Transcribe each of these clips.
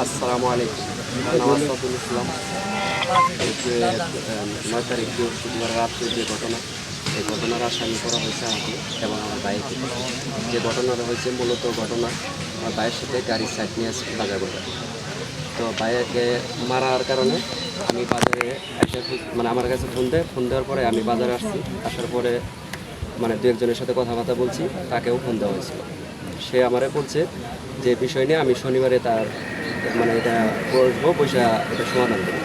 আসসালামু আলাইকুম। আসাদুল ইসলাম। এই যে নয় তারিখ বৃহস্পতিবার রাত্রে যে ঘটনা, এই ঘটনার আসামি করা হয়েছে আমাকে এবং আমার ভাইকে যে ঘটনাটা হয়েছে মূলত ঘটনা, আমার ভাইয়ের সাথে গাড়ির সাইড নিয়ে বাজার বাজার তো ভাইয়াকে মারার কারণে আমি বাজারে এসে মানে আমার কাছে ফোন দেয়। ফোন দেওয়ার পরে আমি বাজারে আসছি। আসার পরে মানে দু একজনের সাথে কথাবার্তা বলছি, তাকেও ফোন দেওয়া হয়েছিল সে আমারে বলছে যে বিষয় নিয়ে আমি শনিবারে তার মানে এটা বসবো পয়সা এটা সমাধান করব।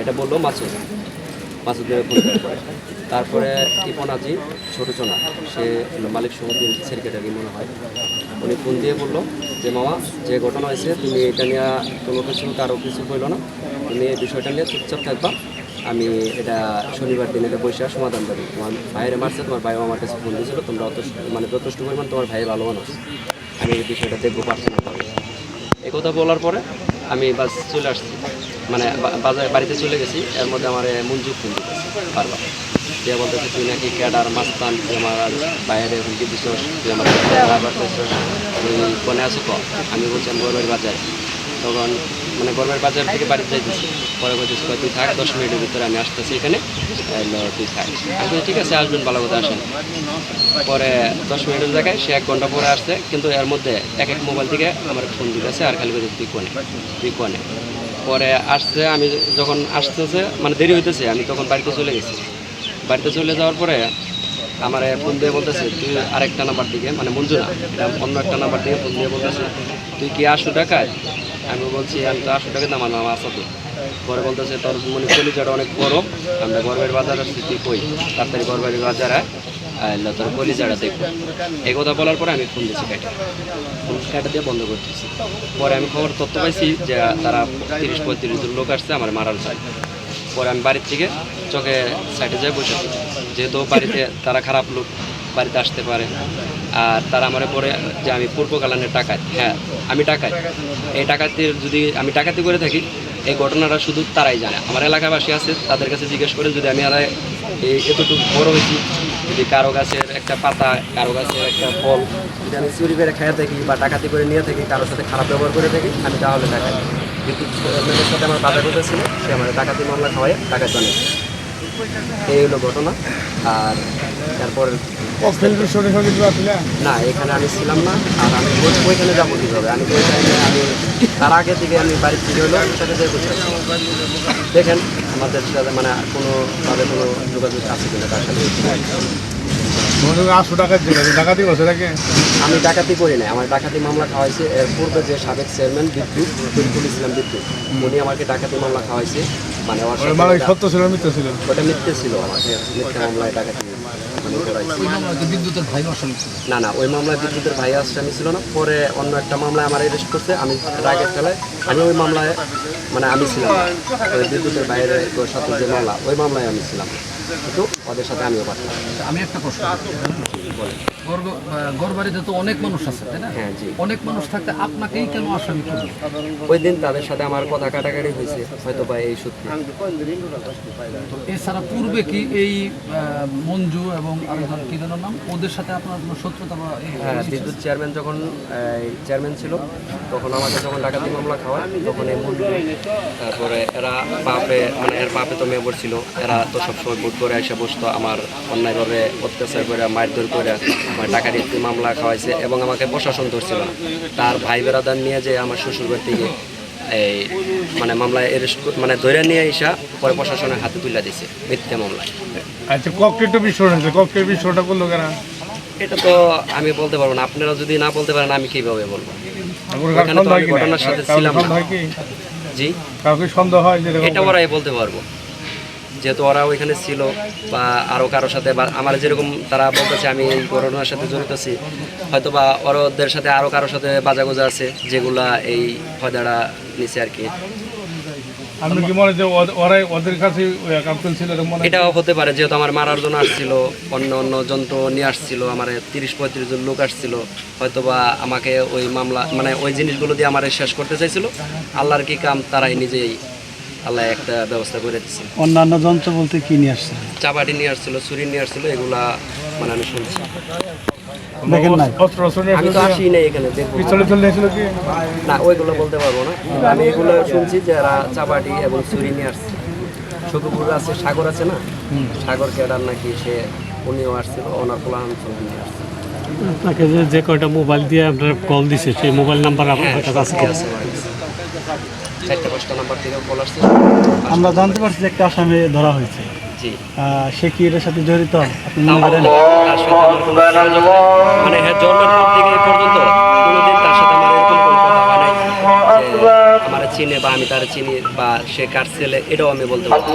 এটা বলল মাসুদ। দেওয়ার তারপরে ইপন আজি ছোটো চোনা। সে মালিক সমিতির সেক্রেটারি মনে হয়। উনি ফোন দিয়ে বলল যে, মামা, যে ঘটনা হয়েছে, তুমি এটা নিয়ে কোনো কিছু, কারও কিছু বলল না। তুমি এই বিষয়টা নিয়ে চুপচাপ থাকবা। আমি এটা শনিবার দিন এটা বৈশাখ সমাধান করি। তোমার ভাইয়ের মারছে, তোমার ভাইও আমার কাছে ফোন দিয়েছিল। তোমরা অত মানে যথেষ্ট পরিমাণ তোমার ভাই ভালো মানুষ। আমি এই বিষয়টা দেখব পার্সোনাল এই কথা বলার পরে আমি বাস চলে আসছি। মানে বাজার, বাড়িতে চলে গেছি। এর মধ্যে আমার মঞ্জু ফোন দিতেছে বারবার। যে বলতেছে, তুই নাকি ক্যাডার, মাস্তান, তুই আমার বাইরে হুমকি দিস তুই আমার তুই কোনে আছো ক? আমি বলছি, আমি বাজার। তখন মানে গরমের বাজার থেকে বাড়িতে যাইতেছি পরে বলতেছি তুই থাক, দশ মিনিটের ভিতরে আমি আসতেছি এখানে। তুই থাক। আমি ঠিক আছে, আসবেন, ভালো কথা, আসেন। পরে দশ মিনিটের জায়গায় সে এক ঘণ্টা পরে আসছে, কিন্তু এর মধ্যে এক এক মোবাইল থেকে আমার ফোন দিতেছে আর খালি বলছে তুই কোনে? তুই কোনে? পরে আসছে, আমি যখন আসতেছে মানে দেরি হইতেছে, আমি তখন বাড়িতে চলে গেছি। বাড়িতে চলে যাওয়ার পরে আমার ফোন দিয়ে বলতেছে, তুই আরেকটা নাম্বার দিকে মানে মঞ্জু না এটা অন্য একটা নাম্বার দিয়ে ফোন দিয়ে বলতেছে, তুই কি আশো টাকায় আমি বলছি আমি তো আশো টাকা আমার নাম আসাদু পরে বলতেছে, তোর মানে কলিজাটা অনেক বড়, আমরা গরমের বাজার আসছি, তুই কই? তাড়াতাড়ি গরমের বাজারে আইলো, তোর কলিজাটা দেখব এই কথা বলার পরে আমি ফোন দিচ্ছি কাটা ফোন কাটা দিয়ে বন্ধ করতেছি। পরে আমি খবর তথ্য পাইছি যে তারা তিরিশ পঁয়ত্রিশ জন লোক আসছে আমার মারার চাই। পরে আমি বাড়ির থেকে চোখে সাইডে যাই বসে যেহেতু বাড়িতে তারা খারাপ লোক, বাড়িতে আসতে পারে। আর তারা আমার পরে যে আমি পূর্ব কালানের টাকায় হ্যাঁ আমি টাকায়। এই টাকাতে যদি আমি টাকাতে করে থাকি, এই ঘটনাটা শুধু তারাই জানে। আমার এলাকাবাসী আছে, তাদের কাছে জিজ্ঞেস করে যদি আমি আর এই এতটুকু বড় হয়েছি, যদি কারও গাছের একটা পাতা, কারও গাছের একটা ফল, যদি আমি চুরি করে খেয়ে থাকি বা ডাকাতি করে নিয়ে থাকি, কারোর সাথে খারাপ ব্যবহার করে থাকি, আমি তাহলে টাকাই কিন্তু আপনাদের সাথে আমার বাধা কথা ছিল, সে আমার ডাকাতি মামলা খাওয়াই টাকা জানে এই হলো ঘটনা। আর তারপর না এখানে আমি ছিলাম না আর আমি ওই- ওইখানে যাব কীভাবে? আমি ওই টাইমে আমি তার আগে থেকে আমি বাড়ির ফিরে হলো সাথে দেখেন আমাদের সাথে মানে কোনোভাবে কোনো যোগাযোগ আছে কিনা তার সাথে আটশো টাকার ডাকাতি বসে থাকে আমি ডাকাতি করি নাই। আমার ডাকাতি মামলা খাওয়াইছে এর পূর্বে যে সাবেক চেয়ারম্যান বিদ্যুৎ তরিকুল ইসলাম বিদ্যুৎ উনি আমাকে ডাকাতি মামলা খাওয়াইছে। মানে আমার মানে সত্য ছিল মিথ্যা ছিল? ওটা মিথ্যে ছিল আমাকে মিথ্যে মামলায় ডাকাতি না না ওই মামলায় বিদ্যুতের ভাই আসামি ছিল না। পরে অন্য একটা মামলায় আমার অ্যারেস্ট করছে আমি রাগের খেলায় আমি ওই মামলায় মানে আমি ছিলাম ওই বিদ্যুতের বাইরে সাথে যে মামলা ওই মামলায় আমি ছিলাম। কিন্তু ওদের সাথে আমিও পারতাম আমি একটা প্রশ্ন গড়বাড়িতে তো অনেক মানুষ আছে তাই না? হ্যাঁ জি। অনেক মানুষ থাকতে আপনাকেই কেন আসামি করল ওই দিন তাদের সাথে আমার কথা কাটাকাটি হয়েছে হয়তো বা এই সত্যি। তো এছাড়া পূর্বে কি এই মঞ্জু এবং আরেকজন কি যেন নাম? ওদের সাথে আপনার কোনো শত্রুতা বা এই- হ্যাঁ বিদ্যুৎ চেয়ারম্যান যখন চেয়ারম্যান ছিল তখন আমাকে যখন ডাকাতি মামলা খাওয়ায় তখন এই মন্দির তারপরে এরা বাপে মানে এর বাপে তো মেম্বার ছিল এরা তো সবসময় ভোট করে এসে বসতো আমার অন্যায়ভাবে অত্যাচার করে মারধর করে আমার টাকা দিয়ে মামলা খাওয়াইছে এবং আমাকে প্রশাসন ধরছিল তার ভাই বেড়াদার নিয়ে যে আমার শ্বশুর বাড়ি থেকে এই মানে মামলায় এরেস্ট মানে ধরে নিয়ে এসা পরে প্রশাসনের হাতে তুলে দিছে মিথ্যা মামলায়। আচ্ছা ককটেল তো বিস্ফোরণ হয়েছে ককটেল বিস্ফোরণটা করল কেন? এটা তো আমি বলতে পারব না আপনারা যদি না বলতে পারেন আমি কীভাবে বলব? ঘটনার সাথে ছিলাম জি। কাউকে সন্দেহ হয় এটা ওরাই বলতে পারব। যেহেতু ওরা ওইখানে ছিল বা আরও কারোর সাথে বা আমার যেরকম তারা বলতেছে আমি এই ঘটনার সাথে জড়িত আছি। হয়তো বা ওদের সাথে আরও কারোর সাথে বাজাগোজা আছে যেগুলা এই ফয়দাটা নিচে আর কি। আপনি কি মনে হচ্ছে ওরাই ওদের কাছে কাপটেল ছিল এরকম? এটাও হতে পারে যেহেতু আমার মারার জন্য আসছিল অন্য অন্য যন্ত্র নিয়ে আসছিল আমার তিরিশ পঁয়ত্রিশ জন লোক আসছিল হয়তো বা আমাকে ওই মামলা মানে ওই জিনিসগুলো দিয়ে আমার শেষ করতে চাইছিল। আল্লাহর কি কাম তারাই নিজেই আল্লাহ একটা ব্যবস্থা করে দিচ্ছে অন্যান্য যন্ত্র বলতে কি নিয়ে আসছে? চাপাটি নিয়ে আসছিল ছুরি নিয়ে আসছিল এগুলা মানে আমি শুনছি। দেখেন নাই? অস্ত্র অস্ত্র নিয়ে আমি তো আসি নাই এখানে দেখব। পিস্তলে চলে নিয়েছিল কি? না ওইগুলো বলতে পারব না। আমি এগুলো শুনছি যে এরা এবং চুরি নিয়ে আসছে। আছে সাগর আছে না? সাগর ক্যাডার নাকি সে উনিও আসছিল ওনার প্লান চুরি নিয়ে আসছে। আপনাকে যে যে কয়টা মোবাইল দিয়ে আপনার কল দিছে সেই মোবাইল নাম্বার আপনার হ্যাঁ কাছে আছে সবই আছে আমার কাছে। চারটে পাঁচটা নাম্বার থেকে কল আসছে। আমরা জানতে পারছি যে একটা আসামি ধরা হয়েছে। জি। সে কি এর সাথে জড়িত? আপনি মনে। মানে হ্যাঁ জন্মের পর থেকে পর্যন্ত কোনোদিন তার সাথে আমার এরকম কোনো কথা হয় নাই। আমার চিনে বা আমি তার চিনি বা সে কার ছেলে এটাও আমি বলতে পারছি